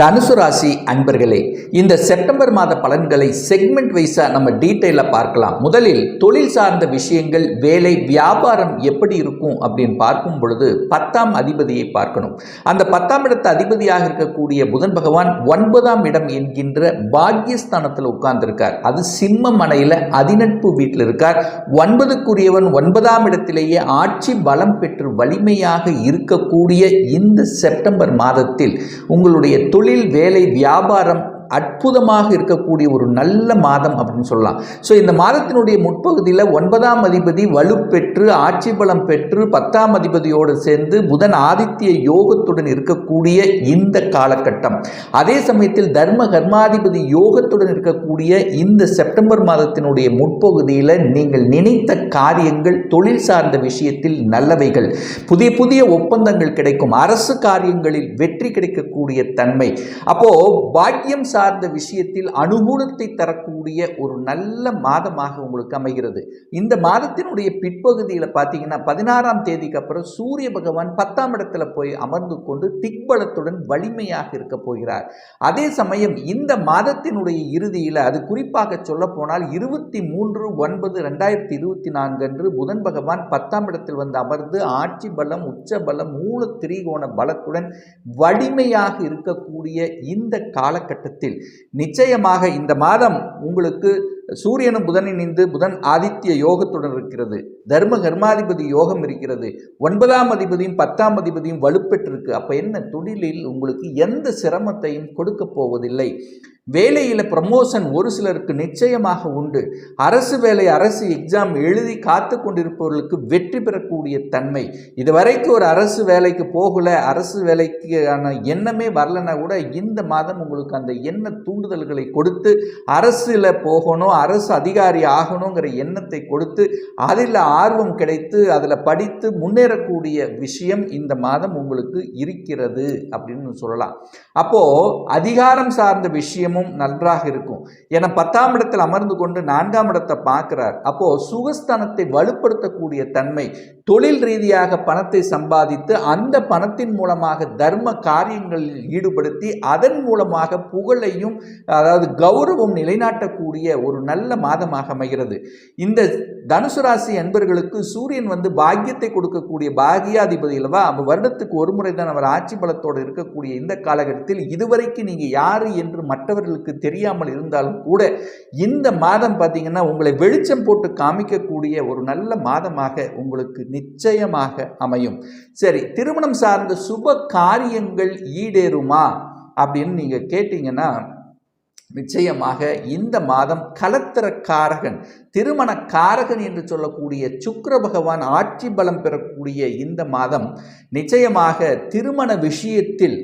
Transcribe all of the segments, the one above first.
தனுசு ராசி அன்பர்களே இந்த செப்டம்பர் மாத பலன்களை செக்மெண்ட் வைஸாக நம்ம டீட்டெயிலாக பார்க்கலாம். முதலில் தொழில் சார்ந்த விஷயங்கள் வேலை வியாபாரம் எப்படி இருக்கும் அப்படின்னு பார்க்கும் பொழுது பத்தாம் அதிபதியை பார்க்கணும். அந்த பத்தாம் இடத்து அதிபதியாக இருக்கக்கூடிய புதன் பகவான் ஒன்பதாம் இடம் என்கின்ற பாக்யஸ்தானத்தில் உட்கார்ந்திருக்கார். அது சிம்ம மனையில் அதிநட்பு வீட்டில் இருக்கார். ஒன்பதுக்குரியவன் ஒன்பதாம் இடத்திலேயே ஆட்சி பலம் பெற்று வலிமையாக இருக்கக்கூடிய இந்த செப்டம்பர் மாதத்தில் உங்களுடைய தொழில் வேலை வியாபாரம் அற்புதமாக இருக்கக்கூடிய ஒரு நல்ல மாதம் அப்படின்னு சொல்லலாம். ஸோ இந்த மாதத்தினுடைய முற்பகுதியில் ஒன்பதாம் அதிபதி வலுப்பெற்று ஆட்சி பலம் பெற்று பத்தாம் அதிபதியோடு சேர்ந்து புதன் ஆதித்ய யோகத்துடன் இருக்கக்கூடிய இந்த காலகட்டம். அதே சமயத்தில் தர்ம கர்மாதிபதி யோகத்துடன் இருக்கக்கூடிய இந்த செப்டம்பர் மாதத்தினுடைய முற்பகுதியில் நீங்கள் நினைத்த காரியங்கள் தொழில் சார்ந்த விஷயத்தில் நல்லவைகள் புதிய புதிய ஒப்பந்தங்கள் கிடைக்கும் அரசு காரியங்களில் வெற்றி கிடைக்கக்கூடிய தன்மை. அப்போ பாக்கியம் சார்ந்த விஷயத்தில் அனுகூலத்தை தரக்கூடிய ஒரு நல்ல மாதமாக உங்களுக்கு அமைகிறது. இந்த மாதத்தினுடைய பிற்பகுதியில் பார்த்தீங்கன்னா பதினாறாம் தேதிக்கு அப்புறம் சூரிய பகவான் பத்தாம் இடத்துல போய் அமர்ந்து கொண்டு திக்பலத்துடன் வலிமையாக இருக்க போகிறார். அதே சமயம் இந்த மாதத்தினுடைய இறுதியில் அது குறிப்பாக சொல்ல போனால் இருபத்தி மூன்று ஒன்பது ரெண்டாயிரத்தி இருபத்தி நான்கு அன்று புதன் பகவான் பத்தாம் இடத்தில் வந்து அமர்ந்து ஆட்சி பலம் உச்ச பலம் மூல திரிகோண பலத்துடன் வலிமையாக இருக்கக்கூடிய இந்த காலகட்டத்தில் நிச்சயமாக இந்த மாதம் உங்களுக்கு சூரியனும் புதன் இணைந்து புதன் ஆதித்ய யோகத்துடன் இருக்கிறது. தர்ம கர்மாதிபதி யோகம் இருக்கிறது. ஒன்பதாம் அதிபதியும் பத்தாம் அதிபதியும் வலுப்பெற்றிருக்கு. அப்போ என்ன? தொழிலில் உங்களுக்கு எந்த சிரமத்தையும் கொடுக்க போவதில்லை. வேலையில் ப்ரமோஷன் ஒரு சிலருக்கு நிச்சயமாக உண்டு. அரசு வேலை அரசு எக்ஸாம் எழுதி காத்து கொண்டிருப்பவர்களுக்கு வெற்றி பெறக்கூடிய தன்மை. இதுவரைக்கும் ஒரு அரசு வேலைக்கு போகல அரசு வேலைக்கான எண்ணமே வரலன்னா கூட இந்த மாதம் உங்களுக்கு அந்த எண்ண தூண்டுதல்களை கொடுத்து அரசில் போகணும் அரசு அதிகாரி ஆகணுங்கிற எண்ணத்தை கொடுத்து அதில் ஆர்வம் கிடைத்து அதில் படித்து முன்னேறக்கூடிய விஷயம் இந்த மாதம் உங்களுக்கு இருக்கிறது அப்படின்னு சொல்லலாம். அப்போது அதிகாரம் சார்ந்த விஷயமும் நன்றாக இருக்கும். என பத்தாம் இடத்தில் அமர்ந்து கொண்டு நான்காம் இடத்தை பார்க்கிறார். அப்போ சுகஸ்தானத்தை வலுப்படுத்தக்கூடிய தன்மை தொழில் ரீதியாக பணத்தை சம்பாதித்து அந்த பணத்தின் மூலமாக தர்ம காரியங்களில் ஈடுபடுத்தி அதன் மூலமாக புகழையும் அதாவது கௌரவம் நிலைநாட்டக்கூடிய ஒரு நல்ல மாதமாக அமைகிறது. இந்த தனுசு ராசி என்பர்களுக்கு சூரியன் வந்து பாக்கியத்தை கொடுக்கக்கூடிய பாகியாதிபதி அல்லவா அவர் வருடத்துக்கு ஒரு முறை தான் அவர் ஆட்சி பலத்தோடு இருக்கக்கூடிய இந்த காலகட்டத்தில் இதுவரைக்கும் நீங்கள் யார் என்று மற்றவர்களுக்கு தெரியாமல் இருந்தாலும் கூட இந்த மாதம் பார்த்தீங்கன்னா உங்களை வெளிச்சம் போட்டு காமிக்கக்கூடிய ஒரு நல்ல மாதமாக உங்களுக்கு நிச்சயமாக அமையும். சரி திருமணம் சார்ந்த சுப காரியங்கள் ஈடேறுமா அப்படின்னு நீங்கள் கேட்டிங்கன்னா நிச்சயமாக இந்த மாதம் கலத்திர காரகன் திருமண காரகன் என்று சொல்லக்கூடிய சுக்கர பகவான் ஆட்சி பலம் பெறக்கூடிய இந்த மாதம் நிச்சயமாக திருமண விஷயத்தில்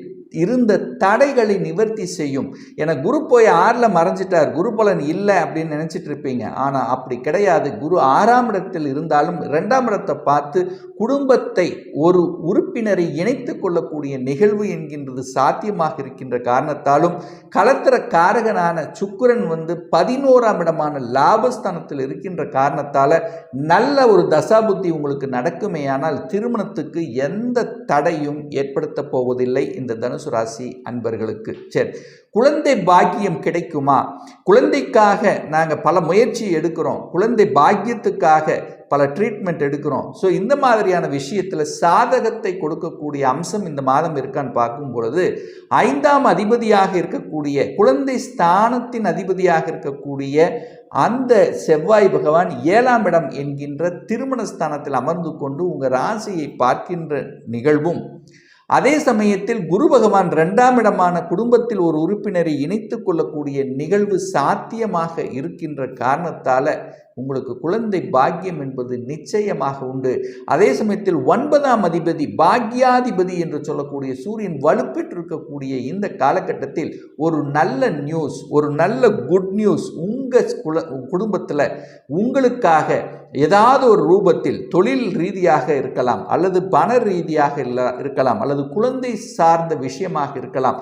இருந்த தடைகளை நிவர்த்தி செய்யும். என குரு போய் ஆறில் மறைஞ்சிட்டார். குரு பலன் இல்லை அப்படின்னு நினச்சிட்டு இருப்பீங்க. ஆனால் அப்படி கிடையாது. குரு ஆறாம் இடத்தில் இருந்தாலும் ரெண்டாம் இடத்தை பார்த்து குடும்பத்தை ஒரு உறுப்பினரை இணைத்து கொள்ளக்கூடிய நிகழ்வு என்கின்றது சாத்தியமாக இருக்கின்ற காரணத்தாலும் கலத்திர காரகனான சுக்கரன் வந்து பதினோராம் இடமான லாபஸ்தானத்தில் இருக்கின்ற காரணத்தால் நல்ல ஒரு தசாபுத்தி உங்களுக்கு நடக்குமேயானால் திருமணத்துக்கு எந்த தடையும் ஏற்படுத்த போவதில்லை. இந்த தனுசு ராசி அன்பர்களுக்கு. சரி குழந்தை பாக்கியம் கிடைக்குமா? குழந்தைக்காக நாங்கள் பல முயற்சி எடுக்கிறோம். குழந்தை பாக்கியத்துக்காக பல ட்ரீட்மெண்ட் எடுக்கிறோம். ஸோ இந்த மாதிரியான விஷயத்தில் சாதகத்தை கொடுக்கக்கூடிய அம்சம் இந்த மாதம் இருக்கான்னு பார்க்கும் பொழுது ஐந்தாம் அதிபதியாக இருக்கக்கூடிய குழந்தை ஸ்தானத்தின் அதிபதியாக இருக்கக்கூடிய அந்த செவ்வாய் பகவான் ஏழாம் இடம் என்கின்ற திருமண ஸ்தானத்தில் அமர்ந்து கொண்டு உங்கள் ராசியை பார்க்கின்ற நிகழ்வும் அதே சமயத்தில் குரு பகவான் ரெண்டாம் இடமான குடும்பத்தில் ஒரு உறுப்பினரை இணைத்து கொள்ளக்கூடிய நிகழ்வு சாத்தியமாக இருக்கின்ற காரணத்தால் உங்களுக்கு குழந்தை பாக்கியம் என்பது நிச்சயமாக உண்டு. அதே சமயத்தில் ஒன்பதாம் அதிபதி பாக்யாதிபதி என்று சொல்லக்கூடிய சூரியன் வலுப்பெற்றிருக்கக்கூடிய இந்த காலகட்டத்தில் ஒரு நல்ல நியூஸ் ஒரு நல்ல குட் நியூஸ் உங்கள் குல குடும்பத்தில் உங்களுக்காக ஏதாவது ஒரு ரூபத்தில் தொழில் ரீதியாக இருக்கலாம் அல்லது பண ரீதியாக இருக்கலாம் அல்லது குழந்தை சார்ந்த விஷயமாக இருக்கலாம்.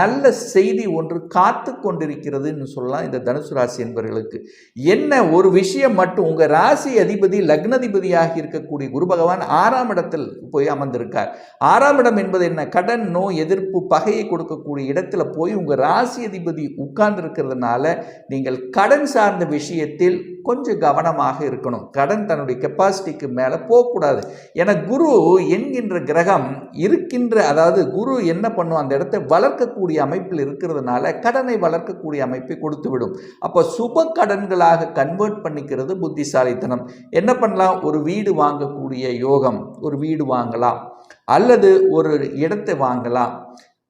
நல்ல செய்தி ஒன்று காத்து கொண்டிருக்கிறதுன்னு சொல்லலாம் இந்த தனுசு ராசி என்பவர்களுக்கு என்ன ஒரு விஷயம் விஷயம் மட்டும் உங்கள் ராசி அதிபதி லக்னாதிபதியாக இருக்கக்கூடிய குரு பகவான் ஆறாம் இடத்தில் போய் அமர்ந்திருக்கார். ஆறாம் இடம் என்பது என்ன? கடன் நோய் எதிர்ப்பு பகையை கொடுக்கக்கூடிய இடத்துல போய் உங்கள் ராசி அதிபதி உட்கார்ந்து இருக்கிறதுனால நீங்கள் கடன் சார்ந்த விஷயத்தில் கொஞ்சம் கவனமாக இருக்கணும். கடன் தன்னுடைய கெப்பாசிட்டிக்கு மேலே போகக்கூடாது. ஏன்னா குரு என்கின்ற கிரகம் இருக்கின்ற அதாவது குரு என்ன பண்ணும் அந்த இடத்தை வளர்க்கக்கூடிய அமைப்பில் இருக்கிறதுனால கடனை வளர்க்கக்கூடிய அமைப்பை கொடுத்து விடும் அப்போ சுப கடன்களாக கன்வெர்ட் பண்ணிக்கிறது புத்திசாலித்தனம். என்ன பண்ணலாம்? ஒரு வீடு வாங்கக்கூடிய யோகம் ஒரு வீடு வாங்கலாம். அல்லது ஒரு இடத்தை வாங்கலாம்.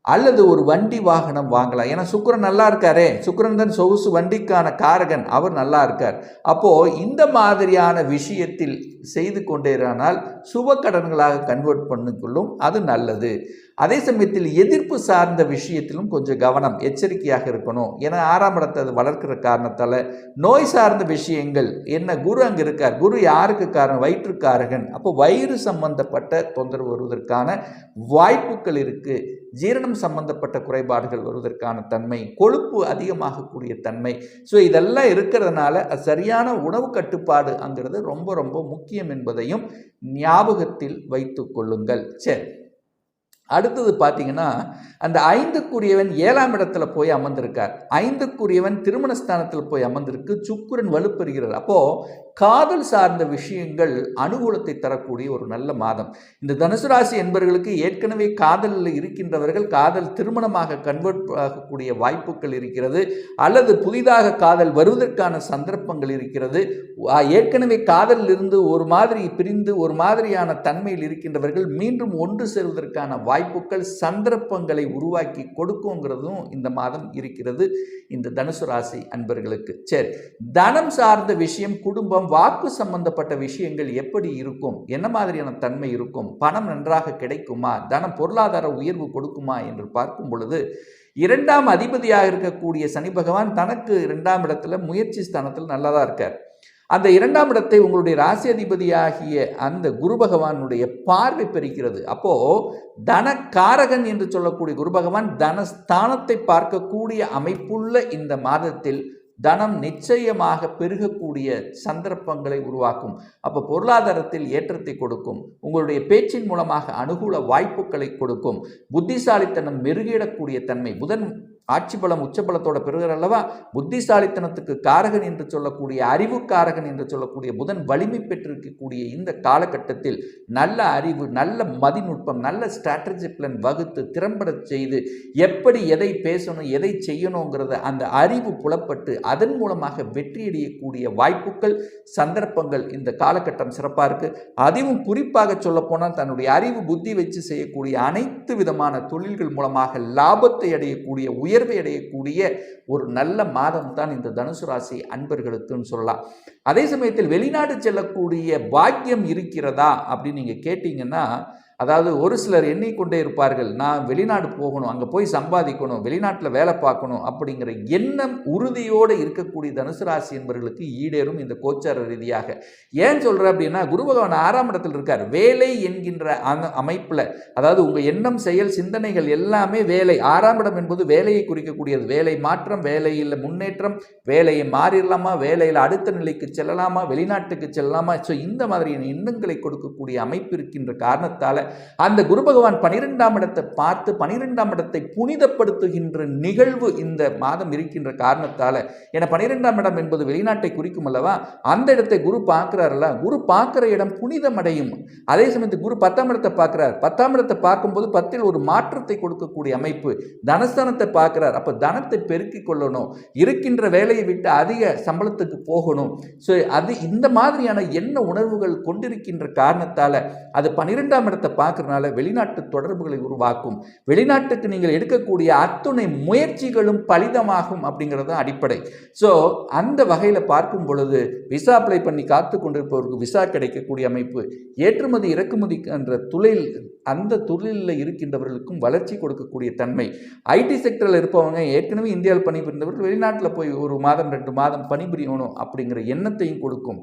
அல்லது ஒரு வண்டி வாகனம் வாங்கலாம். ஏன்னா சுக்கரன் நல்லா இருக்காரே. சுக்கரன் தான் சொகுசு வண்டிக்கான காரகன். அவர் நல்லா இருக்கார். அப்போது இந்த மாதிரியான விஷயத்தில் செய்து கொண்டேரானால் சுப கடன்களாக கன்வெர்ட் பண்ணிக்கொள்ளும். அது நல்லது. அதே சமயத்தில் எதிர்ப்பு சார்ந்த விஷயத்திலும் கொஞ்சம் கவனம் எச்சரிக்கையாக இருக்கணும். ஏன்னா ஆறாம் இடத்தை அது வளர்க்கிற காரணத்தால் நோய் சார்ந்த விஷயங்கள் என்ன குரு அங்கே இருக்கார் குரு யாருக்கு காரணம்? வயிற்றுக்காரகன். அப்போ வயிறு சம்பந்தப்பட்ட தொந்தரவு வருவதற்கான வாய்ப்புகள் இருக்குது ஜீரணம் சம்பந்தப்பட்ட குறைபாடுகள் வருவதற்கான தன்மை கொழுப்பு அதிகமாகக்கூடிய தன்மை. ஸோ இதெல்லாம் இருக்கிறதுனால சரியான உணவு கட்டுப்பாடு அங்கிறது ரொம்ப ரொம்ப முக்கியம் என்பதையும் ஞாபகத்தில் வைத்து கொள்ளுங்கள். சரி. அடுத்தது பார்த்தீங்கன்னா அந்த ஐந்துக்குரியவன் ஏழாம் இடத்துல போய் அமர்ந்திருக்கார். ஐந்துக்குரியவன் திருமணஸ்தானத்தில் போய் அமர்ந்திருக்கு. சுக்குரன் வலுப்பெறுகிறார். அப்போது காதல் சார்ந்த விஷயங்கள் அனுகூலத்தை தரக்கூடிய ஒரு நல்ல மாதம். இந்த தனுசு ராசி என்பவர்களுக்கு ஏற்கனவே காதலில் இருக்கின்றவர்கள் காதல் திருமணமாக கன்வெர்ட் ஆகக்கூடிய வாய்ப்புகள் இருக்கிறது. அல்லது புதிதாக காதல் வருவதற்கான சந்தர்ப்பங்கள் இருக்கிறது. ஏற்கனவே காதலில் இருந்து ஒரு மாதிரி பிரிந்து ஒரு மாதிரியான தன்மையில் இருக்கின்றவர்கள் மீண்டும் ஒன்று சேர்வதற்கான வாய்ப்புகள் சந்தர்ப்பங்களை உருவாக்கி கொடுக்குங்கிறதும் இந்த மாதம் இருக்கிறது. இந்த தனுசு ராசி அன்பர்களுக்கு. சரி தனம் சார்ந்த விஷயம் குடும்பம் வாக்கு சம்பந்தப்பட்ட விஷயங்கள் எப்படி இருக்கும்? என்ன மாதிரியான தன்மை இருக்கும்? பணம் நன்றாக கிடைக்குமா? தனம் பொருளாதார உயர்வு கொடுக்குமா என்று பார்க்கும் பொழுது இரண்டாம் அதிபதியாக இருக்கக்கூடிய சனி பகவான் தனக்கு இரண்டாம் இடத்துல முயற்சி ஸ்தானத்தில் நல்லதாக இருக்கார். அந்த இரண்டாம் இடத்தை உங்களுடைய ராசி அதிபதியாகிய அந்த குரு பகவானுடைய பார்வை பெறுகிறது. அப்போ தனக்காரகன் என்று சொல்லக்கூடிய குரு பகவான் தனஸ்தானத்தை பார்க்கக்கூடிய அமைப்புள்ள இந்த மாதத்தில் தனம் நிச்சயமாக பெருகக்கூடிய சந்தர்ப்பங்களை உருவாக்கும். அப்போ பொருளாதாரத்தில் ஏற்றத்தை கொடுக்கும். உங்களுடைய பேச்சின் மூலமாக அனுகூல வாய்ப்புகளை கொடுக்கும். புத்திசாலித்தனம் மெருகிடக்கூடிய தன்மை புதன் ஆட்சி பலம் உச்சபலத்தோட பெறுகிற அல்லவா? புத்திசாலித்தனத்துக்கு காரகன் என்று சொல்லக்கூடிய அறிவுக்காரகன் என்று சொல்லக்கூடிய புதன் வலிமை பெற்றிருக்கக்கூடிய இந்த காலகட்டத்தில் நல்ல அறிவு நல்ல மதிநுட்பம் நல்ல ஸ்ட்ராட்டஜி பிளான் வகுத்து திறம்பட செய்து எப்படி எதை பேசணும் எதை செய்யணுங்கிறத அந்த அறிவு புலப்பட்டு அதன் மூலமாக வெற்றியடையக்கூடிய வாய்ப்புகள் சந்தர்ப்பங்கள் இந்த காலகட்டம் சிறப்பாக இருக்கு. அதுவும் குறிப்பாக சொல்லப்போனால் தன்னுடைய அறிவு புத்தி வச்சு செய்யக்கூடிய அனைத்து விதமான தொழில்கள் மூலமாக லாபத்தை அடையக்கூடிய உயர் உயர்வை அடையக்கூடிய ஒரு நல்ல மாதம் தான் இந்த தனுசு ராசி அன்பர்களுக்குன்னு சொல்லலாம். அதே சமயத்தில் வெளிநாடு செல்லக்கூடிய பாக்கியம் இருக்கிறதா அப்படின்னு நீங்கள் கேட்டிங்கன்னா அதாவது ஒரு சிலர் எண்ணிக்கொண்டே இருப்பார்கள் நான் வெளிநாடு போகணும் அங்கே போய் சம்பாதிக்கணும் வெளிநாட்டில் வேலை பார்க்கணும் அப்படிங்கிற எண்ணம் உறுதியோடு இருக்கக்கூடிய தனுசு ராசி என்பவர்களுக்கு ஈடேறும் இந்த கோச்சார ரீதியாக. ஏன் சொல்கிறேன் அப்படின்னா குரு பகவான் ஆறாம் இடத்தில் இருக்கார். வேலை என்கின்ற அந்த அமைப்பில் அதாவது உங்கள் எண்ணம் செயல் சிந்தனைகள் எல்லாமே வேலை. ஆறாம் இடம் என்பது வேலையை குறிக்கக்கூடியது. வேலை மாற்றம் வேலையில் முன்னேற்றம் வேலையை மாறிடலாமா வேலையில் அடுத்த நிலைக்கு செல்லலாமா வெளிநாட்டுக்கு செல்லலாமா? ஸோ இந்த மாதிரியான எண்ணங்களை கொடுக்கக்கூடிய அமைப்பு இருக்கின்ற காரணத்தால் அந்த குரு பகவான் பனிரெண்டாம் இடத்தை பார்த்து பனிரெண்டாம் இடத்தை புனிதப்படுத்துகின்ற நிகழ்வு இந்த மாதம் இருக்கின்ற காரணத்தால் ஏன்னா பனிரெண்டாம் இடம் என்பது வெளிநாட்டை குறிக்கும் அல்லவா? அந்த இடத்தை குரு பார்க்குறாருல குரு பார்க்குற இடம் புனிதமடையும். அதே சமயத்து குரு பத்தாம் இடத்தை பார்க்குறார். பத்தாம் இடத்தை பார்க்கும்போது பத்தில் ஒரு மாற்றத்தை கொடுக்கக்கூடிய அமைப்பு. தனஸ்தானத்தை பார்க்குறார். அப்போ தனத்தை பெருக்கிக் கொள்ளணும். இருக்கின்ற வேலையை விட்டு அதிக சம்பளத்துக்கு போகணும். ஸோ அது இந்த மாதிரியான என்ன உணர்வுகள் கொண்டிருக்கின்ற காரணத்தால் அது பன்னிரெண்டாம் இடத்தை பார்க்குறதுனால வெளிநாட்டு தொடர்புகளை உருவாக்கும். வெளிநாட்டுக்கு நீங்கள் எடுக்கக்கூடிய அத்துணை முயற்சிகளும் பலிதமாகும் அப்படிங்கிறது தான் அடிப்படை. ஸோ அந்த வகையில் பார்க்கும் பொழுது விசா அப்ளை பண்ணி காத்து கொண்டிருப்பவருக்கு விசா கிடைக்கக்கூடிய அமைப்பு ஏற்றுமதி இறக்குமதி என்ற தொழில் அந்த தொழிலில் இருக்கின்றவர்களுக்கும் வளர்ச்சி கொடுக்கக்கூடிய தன்மை. ஐடி செக்டரில் இருப்பவங்க ஏற்கனவே இந்தியாவில் பணிபுரிந்தவர்கள் வெளிநாட்டில் போய் ஒரு மாதம் ரெண்டு மாதம் பணிபுரியணும் அப்படிங்கிற எண்ணத்தையும் கொடுக்கும்.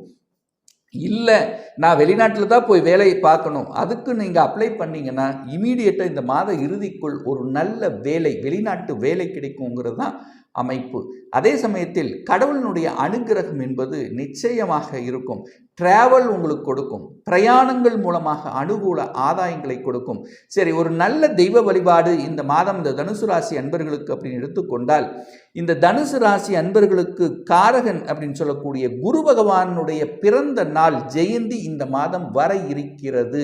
இல்லை நான் வெளிநாட்டில் தான் போய் வேலையை பார்க்கணும். அதுக்கு நீங்கள் அப்ளை பண்ணிங்கன்னா இமீடியட்டாக இந்த மாத இறுதிக்குள் ஒரு நல்ல வேலை வெளிநாட்டு வேலை கிடைக்குங்கிறது தான் அமைப்பு. அதே சமயத்தில் கடவுளினுடைய அனுகிரகம் என்பது நிச்சயமாக இருக்கும். டிராவல் உங்களுக்கு கொடுக்கும். பிரயாணங்கள் மூலமாக அனுகூல ஆதாயங்களை கொடுக்கும். சரி ஒரு நல்ல தெய்வ வழிபாடு இந்த மாதம் இந்த தனுசு ராசி அன்பர்களுக்கு அப்படின்னு எடுத்துக்கொண்டால் இந்த தனுசு ராசி அன்பர்களுக்கு காரகன் அப்படின்னு சொல்லக்கூடிய குரு பகவானுடைய பிறந்த நாள் ஜெயந்தி இந்த மாதம் வர இருக்கிறது.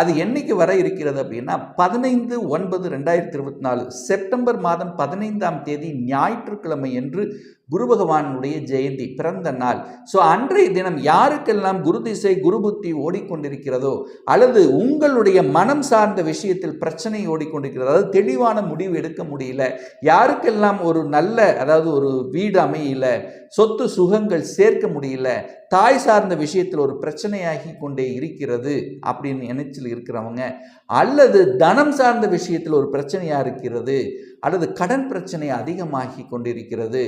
அது என்னைக்கு வர இருக்கிறது அப்படின்னா பதினைந்து ஒன்பது ரெண்டாயிரத்தி இருபத்தி நாலு செப்டம்பர் மாதம் பதினைந்தாம் தேதி ஞாயிற்று ஞாயிற்றுக்கிழமை என்று குரு பகவானுடைய ஜெயந்தி பிறந்த நாள். ஸோ அன்றைய தினம் யாருக்கெல்லாம் குரு திசை குரு புத்தி ஓடிக்கொண்டிருக்கிறதோ அல்லது உங்களுடைய மனம் சார்ந்த விஷயத்தில் பிரச்சனை ஓடிக்கொண்டிருக்கிறது அதாவது தெளிவான முடிவு எடுக்க முடியல யாருக்கெல்லாம் ஒரு நல்ல அதாவது ஒரு வீடு அமையல சொத்து சுகங்கள் சேர்க்க முடியல தாய் சார்ந்த விஷயத்தில் ஒரு பிரச்சனையாகி கொண்டே இருக்கிறது அப்படின்னு நினைச்சில் இருக்கிறவங்க அல்லது தனம் சார்ந்த விஷயத்தில் ஒரு பிரச்சனையாக இருக்கிறது அல்லது கடன் பிரச்சனை அதிகமாகி கொண்டிருக்கிறது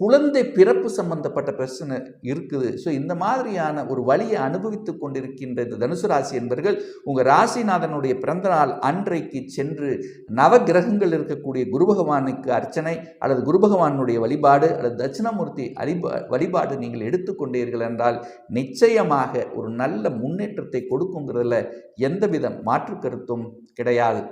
குழந்தை பிறப்பு சம்பந்தப்பட்ட பிரச்சனை இருக்குது. ஸோ இந்த மாதிரியான ஒரு வழியை அனுபவித்து கொண்டிருக்கின்ற இந்த தனுசு ராசி என்பர்கள். உங்கள் ராசிநாதனுடைய பிறந்தநாள் அன்றைக்கு சென்று நவ கிரகங்கள் இருக்கக்கூடிய குரு பகவானுக்கு அர்ச்சனை அல்லது குரு பகவானுடைய வழிபாடு அல்லது தட்சிணாமூர்த்தி அழிபா வழிபாடு நீங்கள் எடுத்துக்கொண்டீர்கள் என்றால் நிச்சயமாக ஒரு நல்ல முன்னேற்றத்தை கொடுக்குங்கிறதுல எந்தவித மாற்று கருத்தும் கிடையாது.